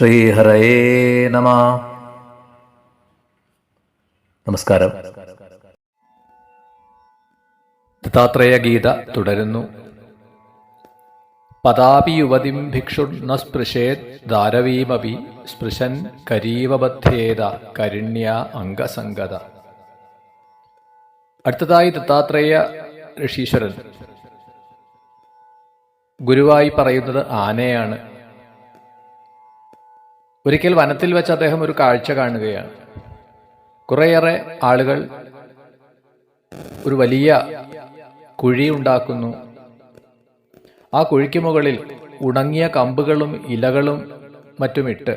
ശ്രീഹരയേ നമ. നമസ്കാരം. ദത്താത്രേയ ഗീത തുടരുന്നു. പതാപി യുവതിം ഭിക്ഷു ന സ്പൃശേത് ധാരവീമപി സ്പൃശൻ കരീവബദ്ധേത കരിണ്യ അംഗസംഗത. അടുത്തതായി ദത്താത്രേയ ഋഷീശ്വരൻ. ഗുരുവായി പറയുന്നത് ആനയാണ്. ഒരിക്കൽ വനത്തിൽ വെച്ച് അദ്ദേഹം ഒരു കാഴ്ച കാണുകയാണ്. കുറേയേറെ ആളുകൾ ഒരു വലിയ കുഴി ഉണ്ടാക്കുന്നു. ആ കുഴിക്ക് മുകളിൽ ഉണങ്ങിയ കമ്പുകളും ഇലകളും മറ്റുമിട്ട്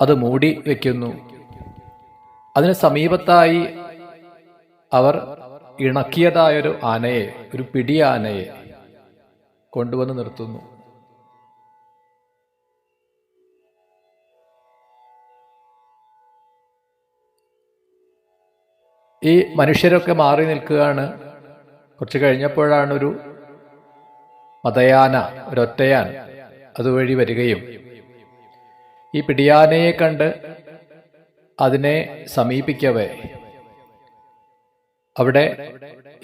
അത് മൂടി വയ്ക്കുന്നു അതിന് സമീപത്തായി അവർ ഇണക്കിയതായൊരു ആനയെ ഒരു പിടിയാനയെ കൊണ്ടുവന്ന് നിർത്തുന്നു. ഈ മനുഷ്യരൊക്കെ മാറി നിൽക്കുകയാണ്. കുറച്ച് കഴിഞ്ഞപ്പോഴാണ് ഒരു മതയാന ഒരൊറ്റയാൻ അതുവഴി വരികയും ഈ പിടിയാനയെ കണ്ട് അതിനെ സമീപിക്കവേ. അവിടെ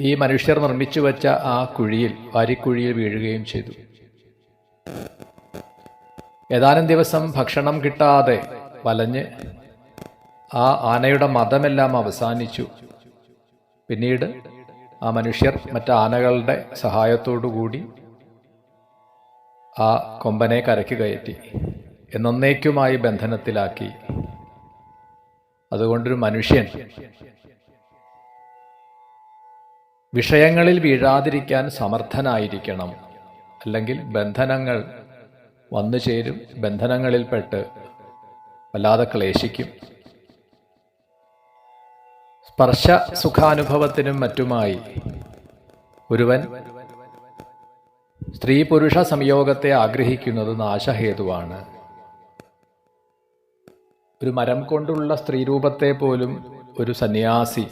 ഈ മനുഷ്യർ നിർമ്മിച്ചു വെച്ച ആ കുഴിയിൽ വാരിക്കുഴിയിൽ വീഴുകയും ചെയ്തു. ഏതാനും ദിവസം ഭക്ഷണം കിട്ടാതെ വലഞ്ഞ് ആ ആനയുടെ മതമെല്ലാം അവസാനിച്ചു. പിന്നീട് ആ മനുഷ്യർ മറ്റ് ആനകളുടെ സഹായത്തോടുകൂടി ആ കൊമ്പനെ കരയ്ക്ക് കയറ്റി എന്നേക്കുമായി ബന്ധനത്തിലാക്കി. അതുകൊണ്ടൊരു മനുഷ്യൻ വിഷയങ്ങളിൽ വീഴാതിരിക്കാൻ സമർത്ഥനായിരിക്കണം. അല്ലെങ്കിൽ ബന്ധനങ്ങൾ വന്നു ചേരും ബന്ധനങ്ങളിൽപ്പെട്ട് വല്ലാതെ ക്ലേശിക്കും. സ്പർശ സുഖാനുഭവത്തിനും മറ്റുമായി ഒരുവൻ സ്ത്രീ പുരുഷ സംയോഗത്തെ ആഗ്രഹിക്കുന്നത് നാശഹേതുവാണ്. ഒരു മരം കൊണ്ടുള്ള സ്ത്രീരൂപത്തെ പോലും ഒരു സന്യാസി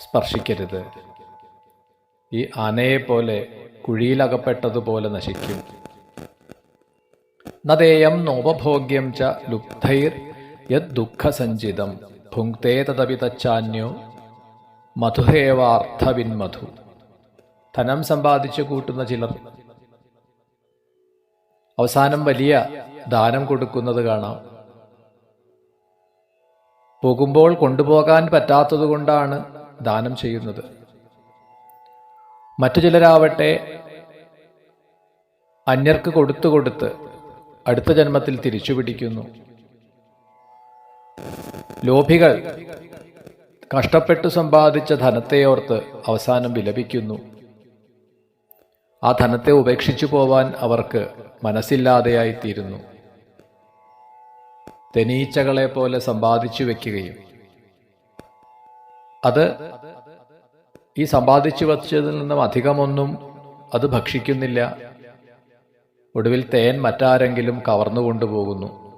സ്പർശിക്കരുത്. ഈ ആനയെ പോലെ കുഴിയിലകപ്പെട്ടതുപോലെ നശിക്കും. നദേയം നോപഭോഗ്യം ച ലുബ്ധൈർ യത് ദുഃഖസഞ്ചിതം ഭുങ്ക്തേ തദപി തച്ചാന്യോ മധുഹേവാർത്ഥവിൻ മധു ധനം സമ്പാദിച്ചു കൂട്ടുന്ന ചിലർ. അവസാനം വലിയ ദാനം കൊടുക്കുന്നത് കാണാം. പോകുമ്പോൾ കൊണ്ടുപോകാൻ പറ്റാത്തതുകൊണ്ടാണ് ദാനം ചെയ്യുന്നത്. മറ്റു ചിലരാവട്ടെ അന്യർക്ക് കൊടുത്തു കൊടുത്ത് അടുത്ത ജന്മത്തിൽ തിരിച്ചു പിടിക്കുന്നു. ലോഭികൾ കഷ്ടപ്പെട്ടു സമ്പാദിച്ച ധനത്തെയോർത്ത് അവസാനം വിലപിക്കുന്നു. ആ ധനത്തെ ഉപേക്ഷിച്ചു പോവാൻ അവർക്ക് മനസ്സില്ലാതെയായിത്തീരുന്നു. തെനീച്ചകളെ പോലെ സമ്പാദിച്ചു വെക്കുകയും അത് ഈ സമ്പാദിച്ചു വച്ചതിൽ നിന്നും അധികമൊന്നും അത് ഭക്ഷിക്കുന്നില്ല. ഒടുവിൽ തേൻ മറ്റാരെങ്കിലും കവർന്നു കൊണ്ടുപോകുന്നു.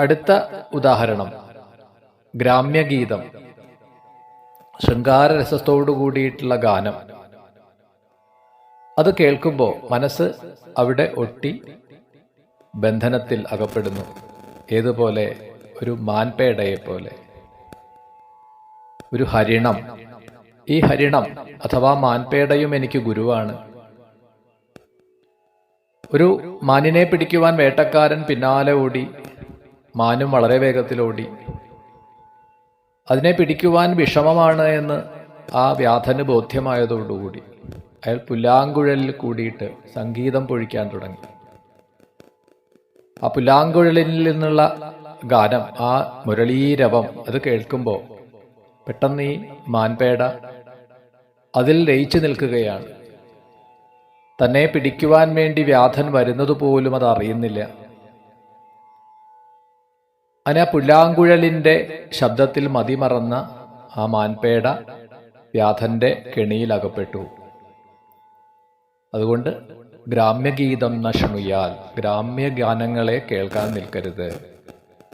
അടുത്ത ഉദാഹരണം. ഗ്രാമ്യഗീതം. ശൃംഗാരരസത്തോടു കൂടിയിട്ടുള്ള ഗാനം. അത് കേൾക്കുമ്പോൾ മനസ്സ് അവിടെ ഒട്ടി ബന്ധനത്തിൽ അകപ്പെടുന്നു. ഏതുപോലെ ഒരു മാൻപേടയെ പോലെ ഒരു ഹരിണം. ഈ ഹരിണം അഥവാ മാൻപേടയും എനിക്ക് ഗുരുവാണ്. ഒരു മാനിനെ പിടിക്കുവാൻ വേട്ടക്കാരൻ പിന്നാലെ ഓടി മാനും വളരെ വേഗത്തിൽ ഓടി. അതിനെ പിടിക്കുവാൻ വിഷമമാണ് എന്ന് ആ വ്യാധന് ബോധ്യമായതോടുകൂടി. അയാൾ പുല്ലാങ്കുഴലിൽ കൂടിയിട്ട് സംഗീതം പൊഴിക്കാൻ തുടങ്ങി. ആ പുല്ലാങ്കുഴലിൽ നിന്നുള്ള ഗാനം ആ മുരളീരവം അത് കേൾക്കുമ്പോൾ പെട്ടെന്ന് ഈ മാൻപേട അതിൽ ലയിച്ചു നിൽക്കുകയാണ്. തന്നെ പിടിക്കുവാൻ വേണ്ടി വ്യാധൻ വരുന്നത് പോലും അത് അറിയുന്നില്ല. ആ പുല്ലാങ്കുഴലിന്റെ ശബ്ദത്തിൽ മതിമറന്ന ആ മാൻപേട വ്യാധന്റെ കെണിയിൽ അകപ്പെട്ടു അതുകൊണ്ട് ഗ്രാമ്യഗീതം നഷണുയാൽ ഗ്രാമ്യഗാനങ്ങളെ കേൾക്കാൻ നിൽക്കരുത്.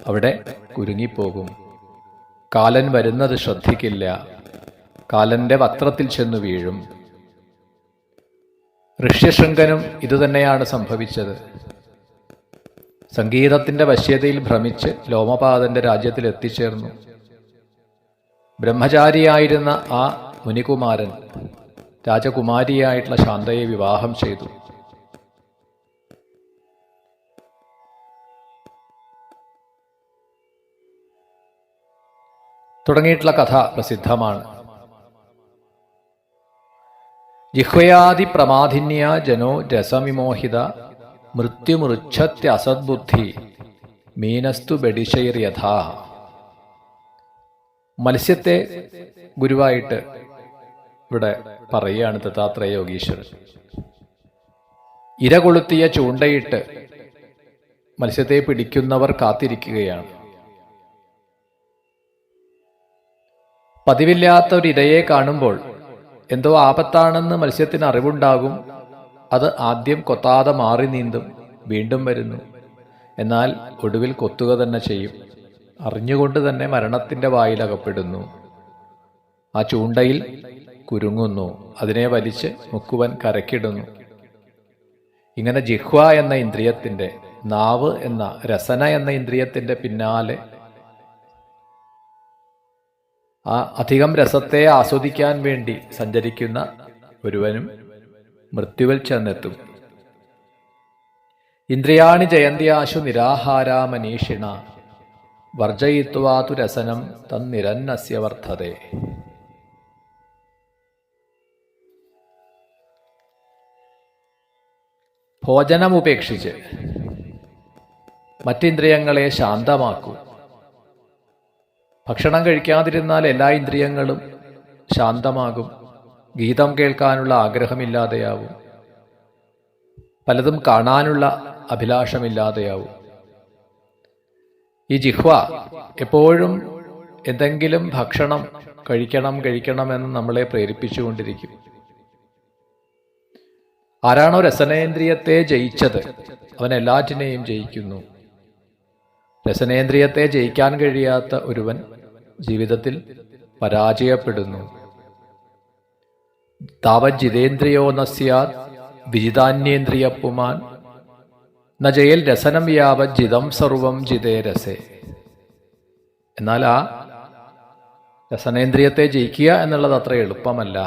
അവിടെ കുരുങ്ങിപ്പോകും. കാലൻ വരുന്നത് ശ്രദ്ധിക്കില്ല. കാലന്റെ വസ്ത്രത്തിൽ ചെന്നു വീഴും. ഋഷ്യശൃംഖനും ഇതുതന്നെയാണ് സംഭവിച്ചത്. സംഗീതത്തിന്റെ വശ്യതയിൽ ഭ്രമിച്ച് ലോമപാദന്റെ രാജ്യത്തിൽ എത്തിച്ചേർന്നു. ബ്രഹ്മചാരിയായിരുന്ന ആ മുനികുമാരൻ രാജകുമാരിയായിട്ടുള്ള ശാന്തയെ വിവാഹം ചെയ്തു. തുടങ്ങിയിട്ടുള്ള കഥ പ്രസിദ്ധമാണ്. ജിഹ്വയാദി പ്രമാധിന്യ ജനോ രസവിമോഹിത മൃത്യുമൃച്ഛത്യസദ്ബുദ്ധി മീനസ്തു യഥാ മത്സ്യത്തെ ഗുരുവായിട്ട് ഇവിടെ പറയുകയാണ് ദത്താത്രേയ യോഗീശ്വരൻ. ഇര കൊളുത്തിയ ചൂണ്ടയിട്ട് മത്സ്യത്തെ പിടിക്കുന്നവർ കാത്തിരിക്കുകയാണ്. പതിവില്ലാത്ത ഒരു ഇരയെ കാണുമ്പോൾ എന്തോ ആപത്താണെന്ന് മത്സ്യത്തിന് അറിവുണ്ടാകും. അത് ആദ്യം കൊത്താതെ മാറി നീന്തും വീണ്ടും വരുന്നു. എന്നാൽ ഒടുവിൽ കൊത്തുക തന്നെ ചെയ്യും. അറിഞ്ഞുകൊണ്ട് തന്നെ മരണത്തിന്റെ വായിലകപ്പെടുന്നു ആ ചൂണ്ടയിൽ കുരുങ്ങുന്നു. അതിനെ വലിച്ച് മുക്കുവൻ കരക്കിടുന്നു. ഇങ്ങനെ ജിഹ്വ എന്ന ഇന്ദ്രിയത്തിന്റെ നാവ് എന്ന രസന എന്ന ഇന്ദ്രിയത്തിന്റെ പിന്നാലെ ആ അധികം രസത്തെ ആസ്വദിക്കാൻ വേണ്ടി സഞ്ചരിക്കുന്ന ഒരുവനും മൃത്യുവിൽ ചെന്നെത്തും. ഇന്ദ്രിയാണി ജയന്തിയാശു നിരാഹാരാമനീഷിണ വർജയിത്വാതു രസനം തന്നിരന്നസ്യ വർദ്ധതേ ഭോജനമുപേക്ഷിച്ച് മറ്റിന്ദ്രിയങ്ങളെ ശാന്തമാക്കൂ. ഭക്ഷണം കഴിക്കാതിരുന്നാൽ എല്ലാ ഇന്ദ്രിയങ്ങളും ശാന്തമാകും. ഗീതം കേൾക്കാനുള്ള ആഗ്രഹമില്ലാതെയാവും. പലതും കാണാനുള്ള അഭിലാഷമില്ലാതെയാവും. ഈ ജിഹ്വ എപ്പോഴും എന്തെങ്കിലും ഭക്ഷണം കഴിക്കണം കഴിക്കണമെന്ന് നമ്മളെ പ്രേരിപ്പിച്ചുകൊണ്ടിരിക്കും. ആരാണോ രസനേന്ദ്രിയത്തെ ജയിച്ചത് അവൻ എല്ലാറ്റിനെയും ജയിക്കുന്നു. രസനേന്ദ്രിയത്തെ ജയിക്കാൻ കഴിയാത്ത ഒരുവൻ ജീവിതത്തിൽ പരാജയപ്പെടുന്നു. താവജിതേന്ദ്രിയോ നസ്യാത് വിജിതാന്യേന്ദ്രിയപ്പുമാൻ ന ജയിൽ രസനം യാവ ജിതം സർവം ജിതേ രസേ. എന്നാൽ ആ രസനേന്ദ്രിയത്തെ ജയിക്കുക എന്നുള്ളത് അത്ര എളുപ്പമല്ല.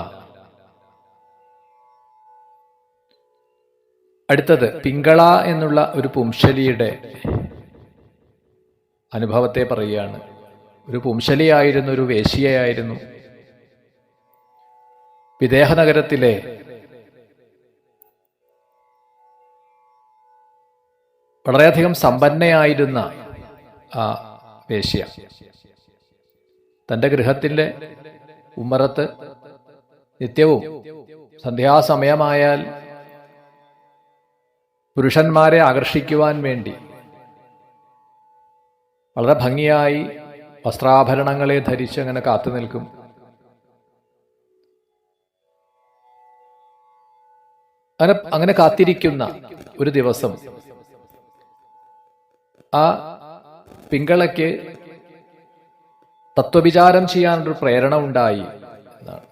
അടുത്തത് പിങ്കള എന്നുള്ള ഒരു പുംശലിയുടെ അനുഭവത്തെ പറയുകയാണ്. ഒരു പുംശലിയായിരുന്നു ഒരു വേശ്യയായിരുന്നു. വിദേഹ നഗരത്തിലെ വളരെയധികം സമ്പന്നയായിരുന്ന ആ വേശ്യ. തന്റെ ഗൃഹത്തിന്റെ ഉമ്മറത്ത് നിത്യവും സന്ധ്യാസമയമായാൽ പുരുഷന്മാരെ ആകർഷിക്കുവാൻ വേണ്ടി വളരെ ഭംഗിയായി വസ്ത്രാഭരണങ്ങളെ ധരിച്ച് അങ്ങനെ കാത്തു നിൽക്കും. അങ്ങനെ അങ്ങനെ കാത്തിരിക്കുന്ന ഒരു ദിവസം ആ പിങ്കളയ്ക്ക് തത്വവിചാരം ചെയ്യാനൊരു പ്രേരണ ഉണ്ടായി എന്നാണ്.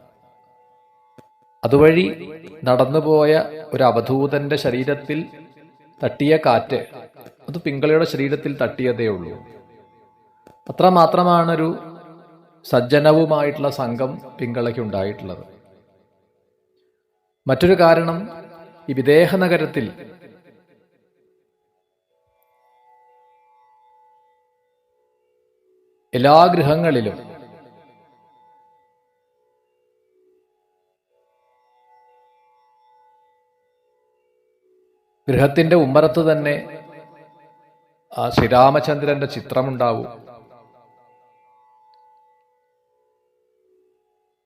അതുവഴി നടന്നുപോയ ഒരു അവധൂതന്റെ ശരീരത്തിൽ തട്ടിയ കാറ്റ് അത് പിങ്കളയുടെ ശരീരത്തിൽ തട്ടിയതേ ഉള്ളൂ. അത്രമാത്രമാണൊരു സജ്ജനവുമായിട്ടുള്ള സംഘം പിങ്കളയ്ക്ക് ഉണ്ടായിട്ടുള്ളത് മറ്റൊരു കാരണം ഈ വിദേഹ നഗരത്തിൽ എല്ലാ ഗൃഹങ്ങളിലും ഗൃഹത്തിന്റെ ഉമ്മറത്ത് തന്നെ ആ ശ്രീരാമചന്ദ്രന്റെ ചിത്രമുണ്ടാവും.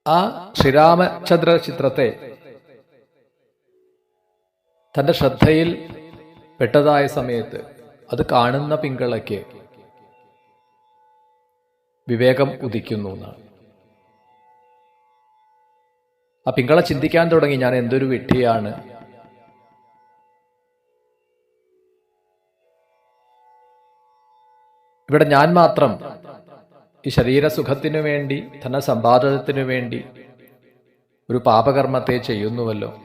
ആ ശ്രീരാമചന്ദ്ര ചിത്രത്തെ തന്റെ ശ്രദ്ധയിൽ പെട്ടതായ സമയത്ത് അത് കാണുന്ന പിങ്കളയ്ക്ക് വിവേകം ഉദിക്കുന്നു എന്നാണ്. ആ പിങ്കള ചിന്തിക്കാൻ തുടങ്ങി ഞാൻ എന്തൊരു വിഡ്ഢിയാണ്. ഇവിടെ ഞാൻ മാത്രം ഈ ശരീരസുഖത്തിനു വേണ്ടി ധനസമ്പാദനത്തിനു വേണ്ടി ഒരു പാപകർമ്മത്തെ ചെയ്യുന്നുവല്ലോ.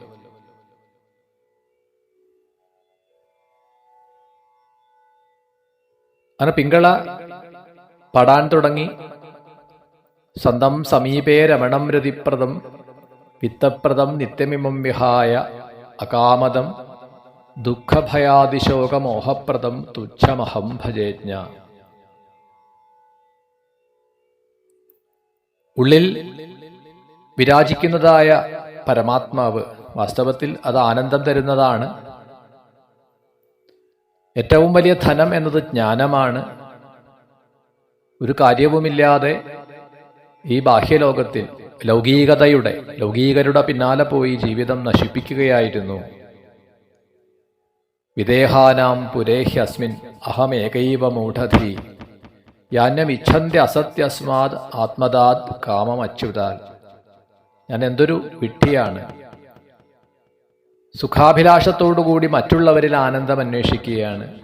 അങ്ങനെ പിങ്കള പടാൻ തുടങ്ങി. സ്വന്തം സമീപേ രമണം രതിപ്രദം വിത്തപ്രദം നിത്യമിമം വിഹായ അകാമതം ദുഃഖഭയാതിശോകമോഹപ്രദം തുച്ഛമഹം ഭജേജ്ഞ. ഉള്ളിൽ വിരാജിക്കുന്നതായ പരമാത്മാവ് വാസ്തവത്തിൽ അത് ആനന്ദം തരുന്നതാണ്. ഏറ്റവും വലിയ ധനം എന്നത് ജ്ഞാനമാണ്. ഒരു കാര്യവുമില്ലാതെ ഈ ബാഹ്യലോകത്തിൽ ലൗകികതയുടെ ലൗകികരുടെ പിന്നാലെ പോയി ജീവിതം നശിപ്പിക്കുകയായിരുന്നു. വിദേഹാനാം പുരേഹ്യസ്മിൻ അഹമേകൈവ മൂഢധി. യാന്യമിച്ഛന്തി അസത്യസ്മാത് ആത്മദാത് കാമം അച്യുതാൽ. ഞാൻ എന്തൊരു വിഡ്ഢിയാണ്. സുഖാഭിലാഷത്തോടുകൂടി മറ്റുള്ളവരിൽ ആനന്ദം അന്വേഷിക്കുകയാണ്.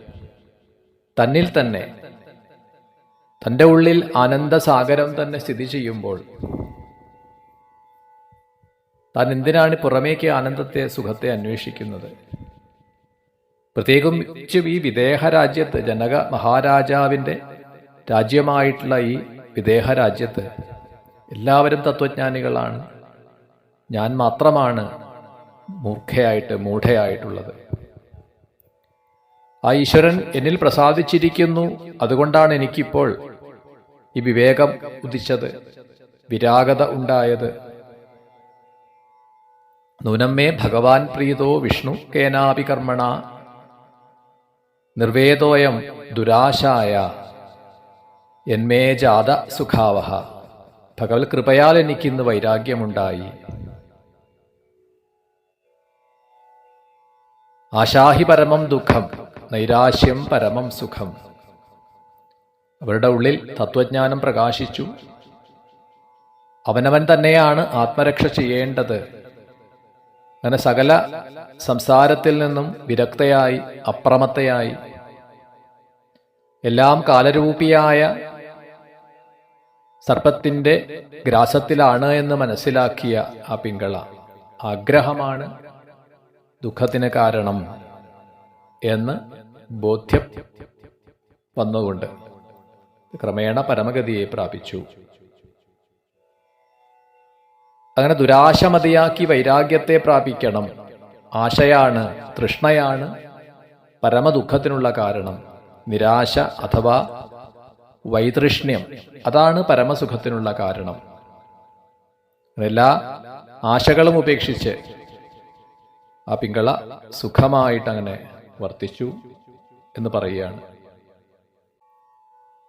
തന്നിൽ തന്നെ തന്റെ ഉള്ളിൽ ആനന്ദസാഗരം തന്നെ സ്ഥിതി ചെയ്യുമ്പോൾ താൻ എന്തിനാണ് പുറമേക്ക് ആനന്ദത്തെ സുഖത്തെ അന്വേഷിക്കുന്നത്? പ്രത്യേകിച്ചും ഈ വിദേഹ രാജ്യത്ത് ജനക മഹാരാജാവിന്റെ രാജ്യമായിട്ടുള്ള ഈ വിദേഹ രാജ്യത്ത് എല്ലാവരും തത്വജ്ഞാനികളാണ്. ഞാൻ മാത്രമാണ് മൂർഖയായിട്ട് മൂഢയായിട്ടുള്ളത്. ആ ഈശ്വരൻ എന്നിൽ പ്രസാദിച്ചിരിക്കുന്നു. അതുകൊണ്ടാണ് എനിക്കിപ്പോൾ ഈ വിവേകം ഉദിച്ചത് വിരാഗത ഉണ്ടായത്. നൂനമ്മേ ഭഗവാൻ പ്രീതോ വിഷ്ണു കേനാപി കർമ്മണ നിർവേദോയം ദുരാശായ. എന്മേ ജാത സുഖാവഹ. ഭഗവത് കൃപയാൽ എനിക്ക് എനിക്കിന്ന് വൈരാഗ്യമുണ്ടായി. ആശാഹി പരമം ദുഃഖം നൈരാശ്യം പരമം സുഖം. അവരുടെ ഉള്ളിൽ തത്വജ്ഞാനം പ്രകാശിച്ചു. അവനവൻ തന്നെയാണ് ആത്മരക്ഷ ചെയ്യേണ്ടത്. അങ്ങനെ സകല സംസാരത്തിൽ നിന്നും വിരക്തയായി അപ്രമത്തയായി എല്ലാം കാലരൂപിയായ സർപ്പത്തിന്റെ ഗ്രാസത്തിലാണ് എന്ന് മനസ്സിലാക്കിയ ആ പിങ്കള. ആഗ്രഹമാണ് ദുഃഖത്തിന് കാരണം എന്ന് ബോധ്യം വന്നുകൊണ്ട് ക്രമേണ പരമഗതിയെ പ്രാപിച്ചു. അങ്ങനെ ദുരാശ മതിയാക്കി വൈരാഗ്യത്തെ പ്രാപിക്കണം. ആശയാണ് തൃഷ്ണയാണ് പരമദുഃഖത്തിനുള്ള കാരണം. നിരാശ അഥവാ വൈതൃഷ്ണ്യം അതാണ് പരമസുഖത്തിനുള്ള കാരണം. എല്ലാ ആശകളും ഉപേക്ഷിച്ച് ആ പിങ്കള സുഖമായിട്ട് അങ്ങനെ വർത്തിച്ചു എന്ന് പറയുകയാണ്.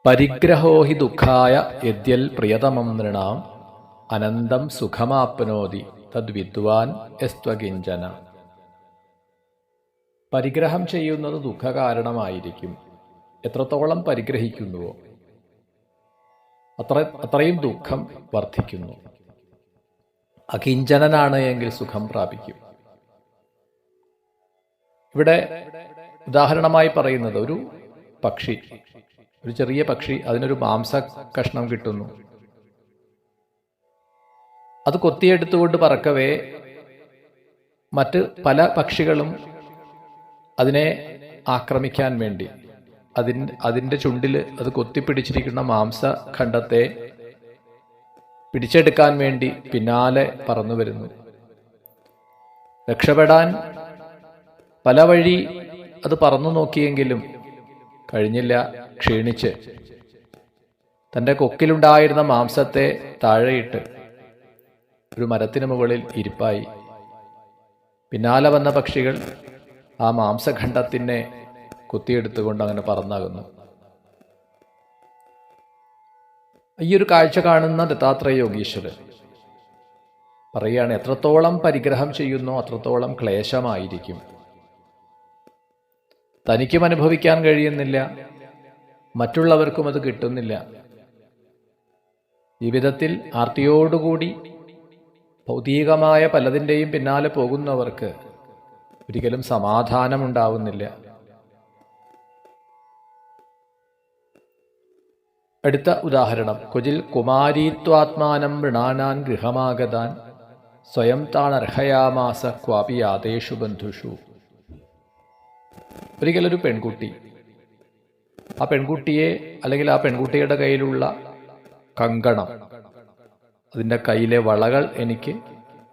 പരിഗ്രഹോഹി ദുഃഖായ യദ്യൽ പ്രിയതമം നൃണാം അനന്തം സുഖമാപ്നോതി തദ്വിദ്വാൻ എസ്ത്വകിഞ്ചന. പരിഗ്രഹം ചെയ്യുന്നത് ദുഃഖകാരണമായിരിക്കും. എത്രത്തോളം പരിഗ്രഹിക്കുന്നുവോ അത്ര അത്രയും ദുഃഖം വർദ്ധിക്കുന്നു. അകിഞ്ചനനാണ് എങ്കിൽ സുഖം പ്രാപിക്കും. ഇവിടെ ഉദാഹരണമായി പറയുന്നത് ഒരു പക്ഷി ഒരു ചെറിയ പക്ഷി അതിനൊരു മാംസ കഷ്ണം കിട്ടുന്നു. അത് കൊത്തിയെടുത്തുകൊണ്ട് പറക്കവേ മറ്റ് പല പക്ഷികളും അതിനെ ആക്രമിക്കാൻ വേണ്ടി അതിൻ അതിന്റെ ചുണ്ടിൽ അത് കൊത്തിപ്പിടിച്ചിരിക്കുന്ന മാംസ ഖണ്ഡത്തെ പിടിച്ചെടുക്കാൻ വേണ്ടി പിന്നാലെ പറന്നു വരുന്നു. രക്ഷപ്പെടാൻ പല വഴി അത് പറന്നു നോക്കിയെങ്കിലും കഴിഞ്ഞില്ല ക്ഷീണിച്ച്. തന്റെ കൊക്കിലുണ്ടായിരുന്ന മാംസത്തെ താഴെയിട്ട് ഒരു മരത്തിന് മുകളിൽ ഇരിപ്പായി. പിന്നാലെ വന്ന പക്ഷികൾ ആ മാംസഖണ്ഡത്തിനെ കുത്തിയെടുത്തുകൊണ്ട് അങ്ങനെ പറന്നാകുന്നു. ഈ ഒരു കാഴ്ച കാണുന്ന ദത്താത്രേയ യോഗീശ്വരൻ പറയുകയാണ് എത്രത്തോളം പരിഗ്രഹം ചെയ്യുന്നു അത്രത്തോളം ക്ലേശമായിരിക്കും. തനിക്കും അനുഭവിക്കാൻ കഴിയുന്നില്ല മറ്റുള്ളവർക്കും അത് കിട്ടുന്നില്ല. ജീവിതത്തിൽ ആർത്തിയോടുകൂടി ഭൗതികമായ പലതിന്റെയും പിന്നാലെ പോകുന്നവർക്ക് ഒരിക്കലും സമാധാനമുണ്ടാവുന്നില്ല. അടുത്ത ഉദാഹരണം. കൊജിൽ കുമാരീത്വാത്മാനം വൃണാനാൻ ഗൃഹമാഗതാൻ സ്വയം താണർഹയാമാസ ക്വാപി ആദേശു ബന്ധുഷു. ഒരിക്കലൊരു പെൺകുട്ടി. ആ പെൺകുട്ടിയെ അല്ലെങ്കിൽ ആ പെൺകുട്ടിയുടെ കയ്യിലുള്ള കങ്കണം. അതിന്റെ കയ്യിലെ വളകൾ എനിക്ക്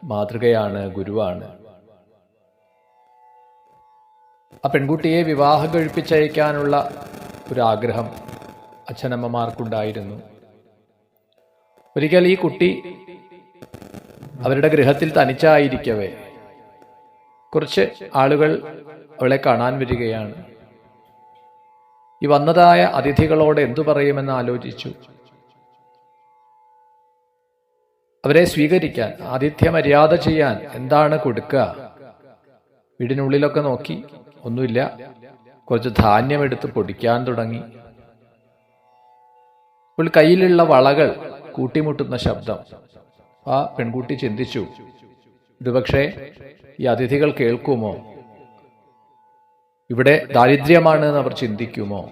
മാതൃകയാണ് ഗുരുവാണ്. ആ പെൺകുട്ടിയെ വിവാഹം കഴിപ്പിച്ചയക്കാനുള്ള ഒരാഗ്രഹം അച്ഛനമ്മമാർക്കുണ്ടായിരുന്നു. ഒരിക്കൽ ഈ കുട്ടി അവരുടെ ഗൃഹത്തിൽ തനിച്ചായിരിക്കവേ. കുറച്ച് ആളുകൾ അവളെ കാണാൻ വരികയാണ്. ഈ വന്നതായ അതിഥികളോട് എന്തു പറയുമെന്ന് ആലോചിച്ചു. അവരെ സ്വീകരിക്കാൻ ആതിഥ്യ മര്യാദ ചെയ്യാൻ എന്താണ് കൊടുക്കുക? വീടിനുള്ളിലൊക്കെ നോക്കി ഒന്നുമില്ല. കുറച്ച് ധാന്യം എടുത്ത് പൊടിക്കാൻ തുടങ്ങി. ഇപ്പോൾ കയ്യിലുള്ള വളകൾ കൂട്ടിമുട്ടുന്ന ശബ്ദം. ആ പെൺകുട്ടി ചിന്തിച്ചു ഇതുപക്ഷേ ഈ അതിഥികൾ കേൾക്കുമോ? ഇവിടെ ദാരിദ്ര്യമാണ് എന്ന് അവർ ചിന്തിക്കുമോ?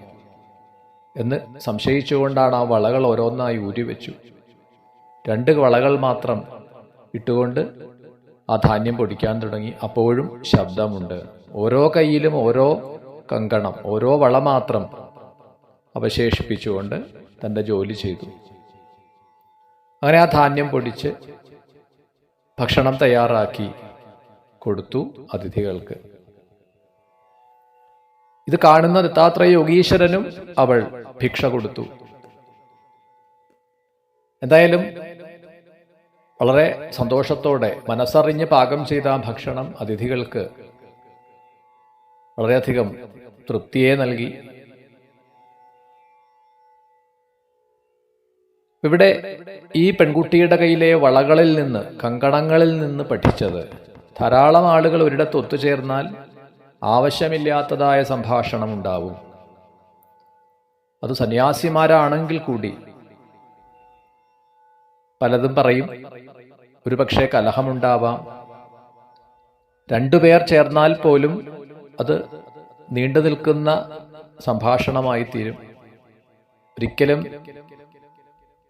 എന്ന് സംശയിച്ചുകൊണ്ടാണ് ആ വളകൾ ഓരോന്നായി ഊരിവെച്ചു രണ്ട് വളകൾ മാത്രം ഇട്ടുകൊണ്ട് ആ ധാന്യം പൊടിക്കാൻ തുടങ്ങി. അപ്പോഴും ശബ്ദമുണ്ട്. ഓരോ കയ്യിലും ഓരോ കങ്കണം ഓരോ വള മാത്രം അവശേഷിപ്പിച്ചുകൊണ്ട് തന്റെ ജോലി ചെയ്തു. അങ്ങനെ ആ ധാന്യം പൊടിച്ച് ഭക്ഷണം തയ്യാറാക്കി കൊടുത്തു അതിഥികൾക്ക്. ഇത് കാണുന്ന ദത്താത്ര യോഗീശ്വരനും അവൾ ഭിക്ഷ കൊടുത്തു. എന്തായാലും വളരെ സന്തോഷത്തോടെ മനസ്സറിഞ്ഞ് പാകം ചെയ്ത ആ ഭക്ഷണം അതിഥികൾക്ക് വളരെയധികം തൃപ്തിയെ നൽകി. ഇവിടെ ഈ പെൺകുട്ടിയുടെ കയ്യിലെ വളകളിൽ നിന്ന് കങ്കണങ്ങളിൽ നിന്ന് പഠിച്ചത്. ധാരാളം ആളുകൾ ഒരിടത്ത് ഒത്തുചേർന്നാൽ ആവശ്യമില്ലാത്തതായ സംഭാഷണം ഉണ്ടാവും. അത് സന്യാസിമാരാണെങ്കിൽ കൂടി പലതും പറയും. ഒരു പക്ഷേ കലഹമുണ്ടാവാം. രണ്ടുപേർ ചേർന്നാൽ പോലും അത് നീണ്ടു നിൽക്കുന്ന സംഭാഷണമായി തീരും. ഒരിക്കലും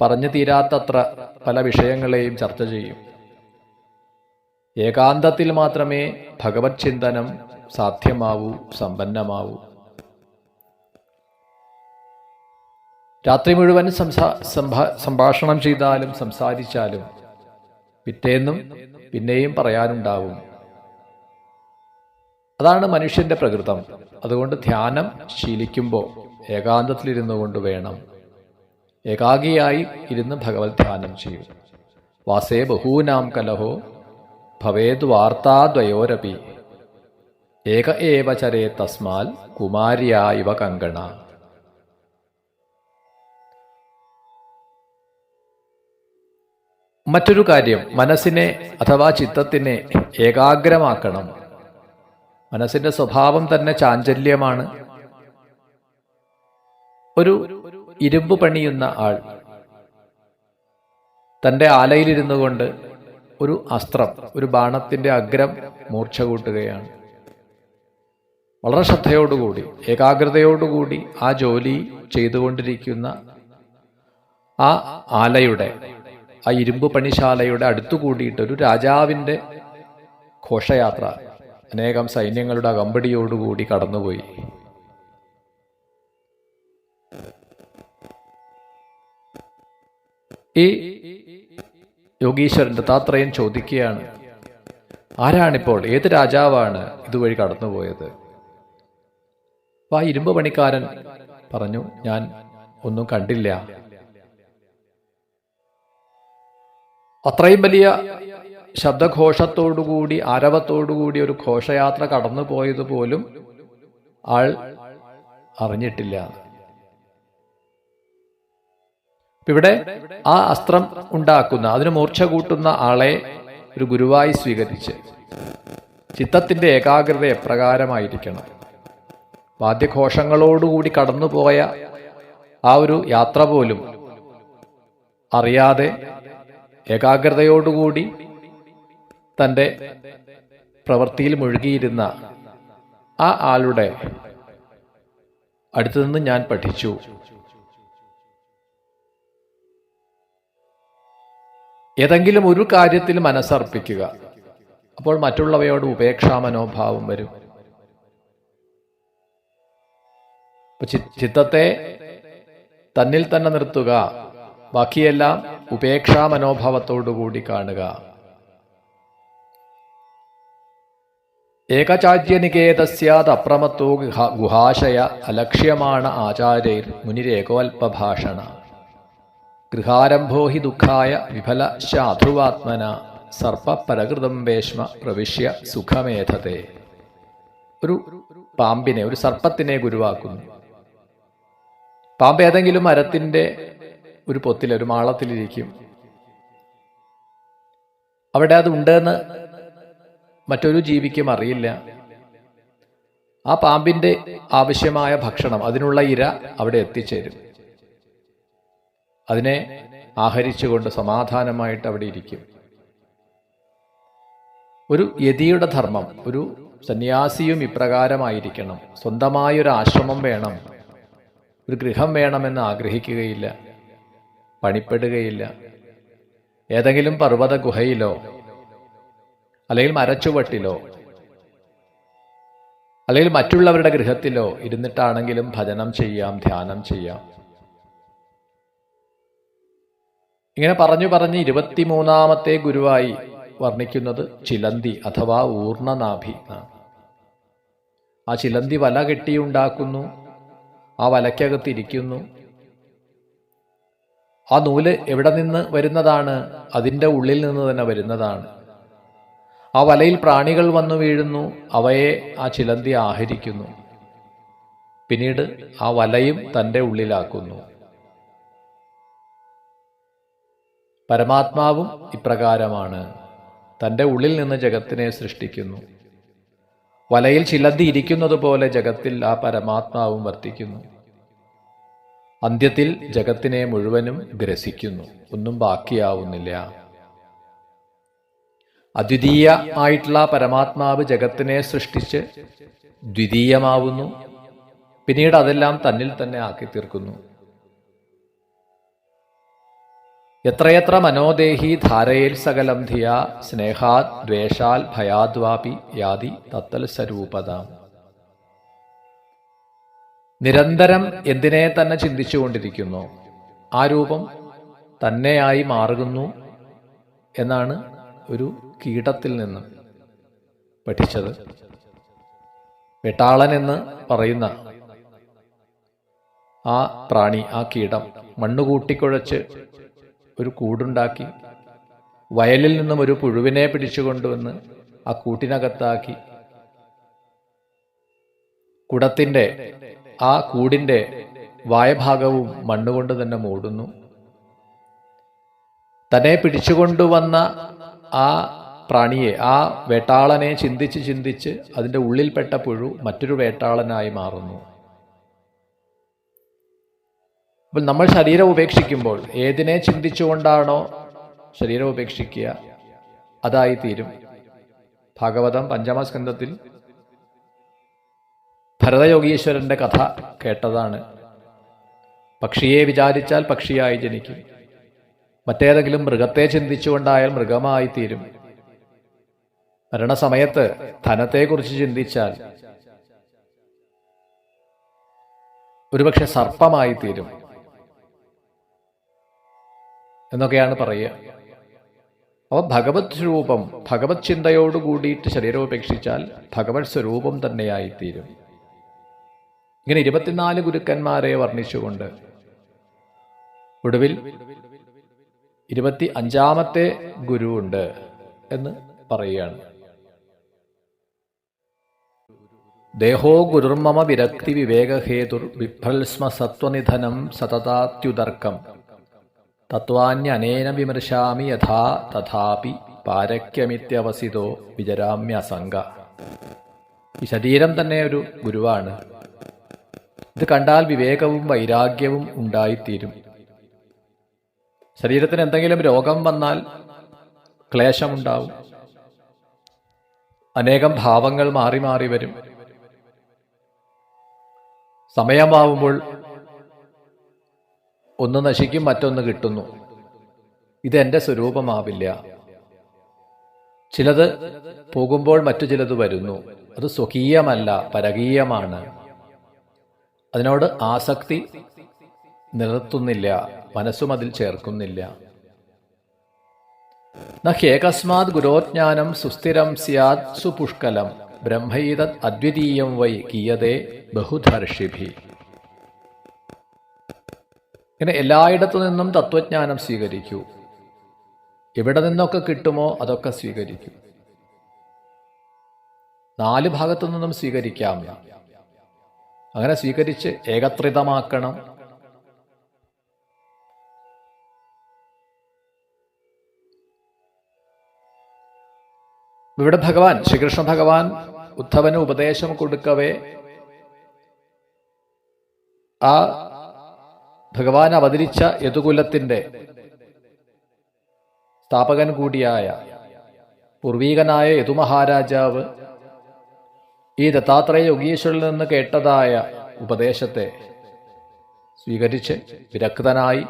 പറഞ്ഞു തീരാത്തത്ര പല വിഷയങ്ങളെയും ചർച്ച ചെയ്യും. ഏകാന്തത്തിൽ മാത്രമേ ഭഗവത് ചിന്തനം സാധ്യമാവൂ സമ്പന്നമാവൂ. രാത്രി മുഴുവൻ സംസാ സംഭാ സംഭാഷണം ചെയ്താലും സംസാരിച്ചാലും പിറ്റേന്നും പിന്നെയും പറയാനുണ്ടാവും. അതാണ് മനുഷ്യന്റെ പ്രകൃതം. അതുകൊണ്ട് ധ്യാനം ശീലിക്കുമ്പോൾ ഏകാന്തത്തിലിരുന്നു കൊണ്ട് വേണം. ഏകാഗിയായി ഇരുന്ന് ഭഗവത് ധ്യാനം ചെയ്യും. വാസേ ബഹൂനാം കലഹോ ഭവേദ് വാർത്താദ്വയോരപി. ഏക ഏവ ചരേ തസ്മാൽ കുമാരിയ ഇവ കങ്കണ. മറ്റൊരു കാര്യം മനസ്സിനെ അഥവാ ചിത്തത്തിനെ ഏകാഗ്രമാക്കണം. മനസ്സിന്റെ സ്വഭാവം തന്നെ ചാഞ്ചല്യമാണ്. ഒരു ഇരുമ്പ് പണിയുന്ന ആൾ. തന്റെ ആലയിലിരുന്നു കൊണ്ട് ഒരു അസ്ത്രം ഒരു ബാണത്തിന്റെ അഗ്രം മൂർച്ച കൂട്ടുകയാണ് വളരെ ശ്രദ്ധയോടുകൂടി ഏകാഗ്രതയോടുകൂടി ആ ജോലി ചെയ്തുകൊണ്ടിരിക്കുന്ന ആ ആലയുടെ ആ ഇരുമ്പ് പണിശാലയുടെ അടുത്തു കൂടിയിട്ട് ഒരു രാജാവിന്റെ ഘോഷയാത്ര അനേകം സൈന്യങ്ങളുടെ അകമ്പടിയോടുകൂടി കടന്നുപോയി. ഈ യോഗീശ്വരൻ ദത്താത്രയൻ ചോദിക്കുകയാണ് ആരാണിപ്പോൾ? ഏത് രാജാവാണ് ഇതുവഴി കടന്നുപോയത്? അപ്പൊ ആ ഇരുമ്പ് പണിക്കാരൻ പറഞ്ഞു. ഞാൻ ഒന്നും കണ്ടില്ല. അത്രയും വലിയ ശബ്ദഘോഷത്തോടുകൂടി ആരവത്തോടുകൂടി ഒരു ഘോഷയാത്ര കടന്നു പോയത് പോലും ആൾ അറിഞ്ഞിട്ടില്ല. ഇവിടെ ആ അസ്ത്രം ഉണ്ടാക്കുന്ന അതിന് മൂർച്ച കൂട്ടുന്ന ആളെ ഒരു ഗുരുവായി സ്വീകരിച്ച് ചിത്തത്തിന്റെ ഏകാഗ്രത എപ്രകാരമായിരിക്കണം വാദ്യഘോഷങ്ങളോടുകൂടി കടന്നുപോയ ആ ഒരു യാത്ര പോലും അറിയാതെ ഏകാഗ്രതയോടുകൂടി തന്റെ പ്രവൃത്തിയിൽ മുഴുകിയിരുന്ന ആ ആളുടെ അടുത്തു നിന്ന് ഞാൻ പഠിച്ചു. ഏതെങ്കിലും ഒരു കാര്യത്തിൽ മനസ്സർപ്പിക്കുക. അപ്പോൾ മറ്റുള്ളവയോട് ഉപേക്ഷാ മനോഭാവം വരും. ചിത്തത്തെ തന്നിൽ തന്നെ നിർത്തുക. ബാക്കിയെല്ലാം ഉപേക്ഷാ മനോഭാവത്തോടുകൂടി കാണുക. ഏകചാര്യനികേതസ്യാത് അപ്രമത്തോ ഗുഹാശയ അലക്ഷ്യമാണ് ആചാര്യർ മുനിരേകോൽപഭാഷണ ഗൃഹാരംഭോ ഹി ദുഃഖായ വിഫല ശാധുവാത്മന സർപ്പ പരകൃതം വേശ്മ പ്രവിശ്യ സുഖമേധത്തെ ഒരു പാമ്പിനെ ഒരു സർപ്പത്തിനെ ഗുരുവാക്കുന്നു. പാമ്പ് ഏതെങ്കിലും മരത്തിന്റെ ഒരു പൊത്തിൽ ഒരു മാളത്തിലിരിക്കും. അവിടെ അത് ഉണ്ടെന്ന് മറ്റൊരു ജീവിക്കും അറിയില്ല. ആ പാമ്പിന്റെ ആവശ്യമായ ഭക്ഷണം അതിനുള്ള ഇര അവിടെ എത്തിച്ചേരും. അതിനെ ആഹരിച്ചുകൊണ്ട് സമാധാനമായിട്ട് അവിടെ ഇരിക്കും. ഒരു യതിയുടെ ധർമ്മം ഒരു സന്യാസിയും ഇപ്രകാരമായിരിക്കണം. സ്വന്തമായൊരു ആശ്രമം വേണം. ഒരു ഗൃഹം വേണമെന്ന് ആഗ്രഹിക്കുകയില്ല. പണിപ്പെടുകയില്ല. ഏതെങ്കിലും പർവത ഗുഹയിലോ അല്ലെങ്കിൽ മരച്ചുവട്ടിലോ അല്ലെങ്കിൽ മറ്റുള്ളവരുടെ ഗൃഹത്തിലോ ഇരുന്നിട്ടാണെങ്കിലും ഭജനം ചെയ്യാം ധ്യാനം ചെയ്യാം. ഇങ്ങനെ പറഞ്ഞു പറഞ്ഞ് ഇരുപത്തിമൂന്നാമത്തെ ഗുരുവായി വർണിക്കുന്നത് ചിലന്തി അഥവാ ഊർണനാഭി. എന്നാണ്. ആ ചിലന്തി വല കെട്ടിയുണ്ടാക്കുന്നു ആ വലയ്ക്കകത്ത് ഇരിക്കുന്നു. ആ നൂൽ എവിടെ നിന്ന് വരുന്നതാണ്? അതിന്റെ ഉള്ളിൽ നിന്ന് തന്നെ വരുന്നതാണ്. ആ വലയിൽ പ്രാണികൾ വന്നു വീഴുന്നു അവയെ ആ ചിലന്തി ആഹരിക്കുന്നു. പിന്നീട് ആ വലയും തന്റെ ഉള്ളിലാക്കുന്നു. പരമാത്മാവും ഇപ്രകാരമാണ്. തന്റെ ഉള്ളിൽ നിന്ന് ജഗത്തിനെ സൃഷ്ടിക്കുന്നു. വലയിൽ ചിലന്തി ഇരിക്കുന്നത് പോലെ ജഗത്തിൽ ആ പരമാത്മാവും വർത്തിക്കുന്നു. അന്ത്യത്തിൽ ജഗത്തിനെ മുഴുവനും ഗ്രസിക്കുന്നു. ഒന്നും ബാക്കിയാവുന്നില്ല. അദ്വിതീയ ആയിട്ടുള്ള പരമാത്മാവ് ജഗത്തിനെ സൃഷ്ടിച്ച് ദ്വിതീയമാവുന്നു. പിന്നീട് അതെല്ലാം തന്നിൽ തന്നെ ആക്കി തീർക്കുന്നു എത്രയെത്ര മനോദേഹി ധാരയിൽ സകലം ധിയ സ്നേഹാത് ദ്വേഷാൽ ഭയാദ്വാപി യാതി തത്തൽ സ്വരൂപത. നിരന്തരം എന്തിനെ തന്നെ ചിന്തിച്ചുകൊണ്ടിരിക്കുന്നു ആ രൂപം തന്നെയായി മാറുന്നു എന്നാണ് ഒരു കീടത്തിൽ നിന്നും പഠിച്ചത്. വെട്ടാളൻ എന്ന് പറയുന്ന ആ പ്രാണി ആ കീടം മണ്ണ് കൂട്ടിക്കുഴച്ച് ഒരു കൂടുണ്ടാക്കി വയലിൽ നിന്നും ഒരു പുഴുവിനെ പിടിച്ചുകൊണ്ടുവന്ന് ആ കൂട്ടിനകത്താക്കി. കുടത്തിന്റെ ആ കൂടിന്റെ വായഭാഗവും മണ്ണുകൊണ്ട് തന്നെ മൂടുന്നു. തന്നെ പിടിച്ചുകൊണ്ടുവന്ന ആ പ്രാണിയെ ആ വേട്ടാളനെ ചിന്തിച്ച് ചിന്തിച്ച് അതിന്റെ ഉള്ളിൽപ്പെട്ട പുഴു മറ്റൊരു വേട്ടാളനായി മാറുന്നു. അപ്പോൾ നമ്മൾ ശരീരം ഉപേക്ഷിക്കുമ്പോൾ ഏതിനെ ചിന്തിച്ചുകൊണ്ടാണോ ശരീരം ഉപേക്ഷിക്കുക? അതായി തീരും ഭാഗവതം പഞ്ചമസ്കന്ധത്തിൽ ഭരതയോഗീശ്വരന്റെ കഥ കേട്ടതാണ്. പക്ഷിയെ വിചാരിച്ചാൽ പക്ഷിയായി ജനിക്കും. മറ്റേതെങ്കിലും മൃഗത്തെ ചിന്തിച്ചുകൊണ്ടായാൽ മൃഗമായി തീരും മരണസമയത്ത് ധനത്തെക്കുറിച്ച് ചിന്തിച്ചാൽ ഒരുപക്ഷെ സർപ്പമായി തീരും എന്നൊക്കെയാണ് പറയുക. അപ്പോൾ ഭഗവത് സ്വരൂപം ഭഗവത് ചിന്തയോട് കൂടിയിട്ട് ശരീരം ഉപേക്ഷിച്ചാൽ ഭഗവത് സ്വരൂപം തന്നെയായിത്തീരും. ഇങ്ങനെ ഇരുപത്തിനാല് ഗുരുക്കന്മാരെ വർണിച്ചുകൊണ്ട് ഒടുവിൽ ഇരുപത്തി അഞ്ചാമത്തെ ഗുരുവുണ്ട് എന്ന് പറയുകയാണ്. ദേഹോ ഗുരുർമമ വിരക്തി വിവേകഹേതുർ വിഭ്രൽസ്മ സത്വനിധനം സതതാത്യുതർക്കം തത്വാന്യനേന വിമർശാമി യഥാ തഥാപി പാരക്യമിത്യവസിതോ വിചരാമ്യസംഗ ഈ ശരീരം തന്നെ ഒരു ഗുരുവാണ്. ഇത് കണ്ടാൽ വിവേകവും വൈരാഗ്യവും ഉണ്ടായിത്തീരും. ശരീരത്തിന് എന്തെങ്കിലും രോഗം വന്നാൽ ക്ലേശമുണ്ടാവും. അനേകം ഭാവങ്ങൾ മാറി മാറി വരും. സമയമാവുമ്പോൾ ഒന്ന് നശിക്കും മറ്റൊന്ന് കിട്ടുന്നു. ഇതെന്റെ സ്വരൂപമാവില്ല. ചിലത് പോകുമ്പോൾ മറ്റു ചിലത് വരുന്നു. അത് സ്വകീയമല്ല പരകീയമാണ്. അതിനോട് ആസക്തി നിലനിർത്തുന്നില്ല മനസ്സും അതിൽ ചേർക്കുന്നില്ല. നഹ്യേകസ്മാത് ഗുരോജ്ഞാനം സുസ്ഥിരം സ്യാത് സുപുഷ്കലം ബ്രഹ്മൈതത് അദ്വിതീയം വൈ കീയതേ ബഹുധർഷിഭി ഇങ്ങനെ എല്ലായിടത്തു നിന്നും തത്വജ്ഞാനം സ്വീകരിക്കൂ. എവിടെ നിന്നൊക്കെ കിട്ടുമോ അതൊക്കെ സ്വീകരിക്കൂ. നാല് ഭാഗത്തു നിന്നും സ്വീകരിക്കാം. അങ്ങനെ സ്വീകരിച്ച് ഏകത്രിതമാക്കണം. ഇവിടെ ഭഗവാൻ ശ്രീകൃഷ്ണ ഭഗവാൻ ഉദ്ധവന് ഉപദേശം കൊടുക്കവേ. ആ ഭഗവാൻ അവതരിച്ച യദുകുലത്തിന്റെ സ്ഥാപകൻ കൂടിയായ പൂർവീകനായ യദുമഹാരാജാവ് ഈ ദത്താത്രേയ യോഗീശ്വരിൽ നിന്ന് കേട്ടതായ ഉപദേശത്തെ സ്വീകരിച്ച് വിരക്തനായി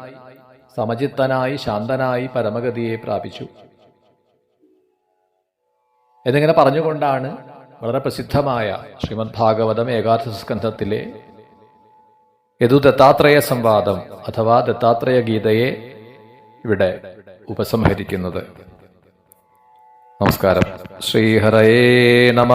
സമചിത്തനായി ശാന്തനായി പരമഗതിയെ പ്രാപിച്ചു. എന്നിങ്ങനെ പറഞ്ഞുകൊണ്ടാണ് വളരെ പ്രസിദ്ധമായ ശ്രീമദ് ഭാഗവതം ഏകാദശ സ്കന്ധത്തിലെ യദു ദത്താത്രേയ സംവാദം അഥവാ ദത്താത്രേയ ഗീതയെ ഇവിടെ ഉപസംഹരിക്കുന്നത്. നമസ്കാരം. ശ്രീഹരയേ നമ.